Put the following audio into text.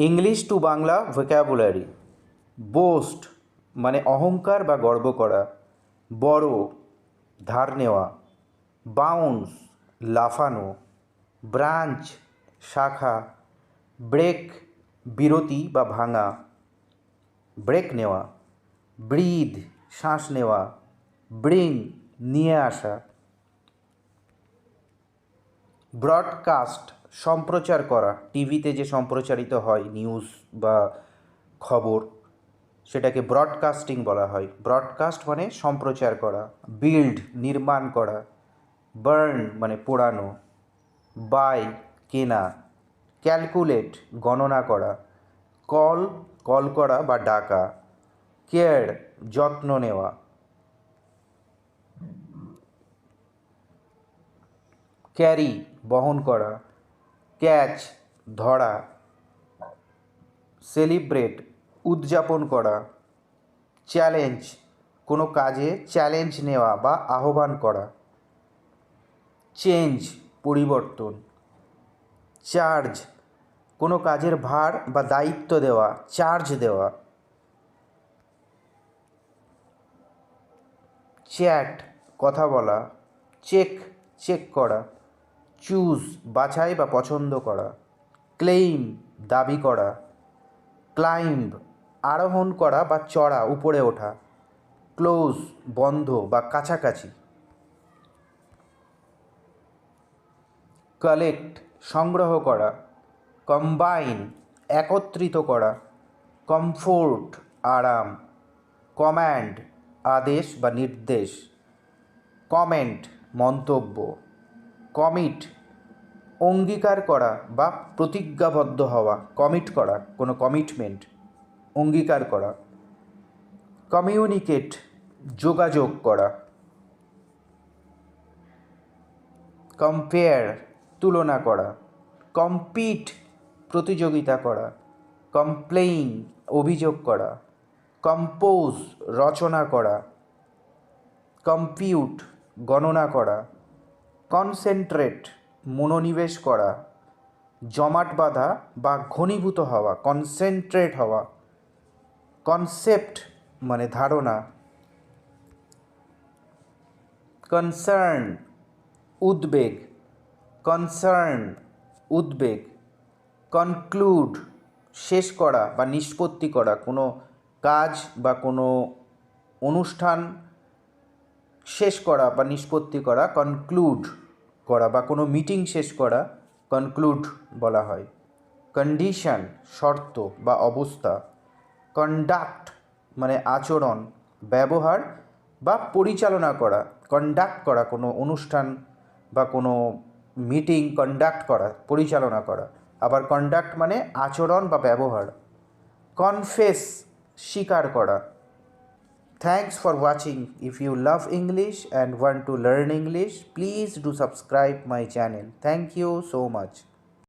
English to Bangla vocabulary boost মানে অহংকার বা গর্ব করা, বড়, ধার নেওয়া বাউন্স লাফানো ব্রাঞ্চ শাখা ব্রেক বিরতি বা ভাঙা ব্রেক নেওয়া ব্রিদ শ্বাস নেওয়া ব্রিং নিয়ে আসা ব্রডকাস্ট সম্প্রচার করা, টিভিতে যে সম্প্রচারিত হয় নিউজ বা খবর, সেটাকে ব্রডকাস্টিং বলা হয়। ব্রডকাস্ট মানে সম্প্রচার করা বিল্ড নির্মাণ করা বার্ন মানে পোড়ানো বাই কেনা ক্যালকুলেট গণনা করা কল কল করা বা ডাকা কেয়ার যত্ন নেওয়া। ক্যারি বহন করা ক্যাচ, ধরা, সেলিব্রেট, উদযাপন করা, চ্যালেঞ্জ, কোনো কাজে চ্যালেঞ্জ নেওয়া বা আহ্বান করা, চেঞ্জ, পরিবর্তন, চার্জ, কোনো কাজের ভার বা দায়িত্ব দেওয়া, চার্জ দেওয়া, চ্যাট, কথা বলা, চেক চেক করা চুজ, বাছাই বা পছন্দ করা। ক্লেইম, দাবি করা। ক্লাইম্ব, আরোহণ করা বা চড়া, উপরে ওঠা। ক্লোজ, বন্ধ বা কাছাকাছি। কালেক্ট, সংগ্রহ করা। কম্বাইন, একত্রিত করা। কমফোর্ট, আরাম। কম্যান্ড আদেশ বা নির্দেশ। কমেন্ট, মন্তব্য। কমিট, অঙ্গীকার করা বা প্রতিজ্ঞাবদ্ধ হওয়া, কমিট করা, কোনো কমিটমেন্ট, অঙ্গীকার করা। কমিউনিকেট, যোগাযোগ করা। কম্পেয়ার, তুলনা করা। কম্পিট, প্রতিযোগিতা করা। কমপ্লেইন, অভিযোগ করা। কম্পোজ, রচনা করা। কম্পিউট, গণনা করা। কনসেন্ট্রেট, মনোনিবেশ করা, জমাট বাঁধা বা ঘনীভূত হওয়া, কনসেন্ট্রেট হওয়া, কনসেপ্ট মানে ধারণা, কনসার্ন, উদ্বেগ কনসার্ন, উদ্বেগ, কনক্লুড, শেষ করা বা নিষ্পত্তি করা, কোনো কাজ বা কোনো অনুষ্ঠান শেষ করা বা নিষ্পত্তি করা কনক্লুড করা বা কোনো মিটিং শেষ করা কনক্লুড বলা হয়। কন্ডিশন শর্ত বা অবস্থা কন্ডাক্ট মানে আচরণ, ব্যবহার বা পরিচালনা করা কন্ডাক্ট করা কোনো অনুষ্ঠান বা কোনো মিটিং কন্ডাক্ট করা, পরিচালনা করা। আবার কন্ডাক্ট মানে আচরণ বা ব্যবহার। কনফেস স্বীকার করা। Thanks for watching. If you love English and want to learn English, please do subscribe my channel. Thank you so much.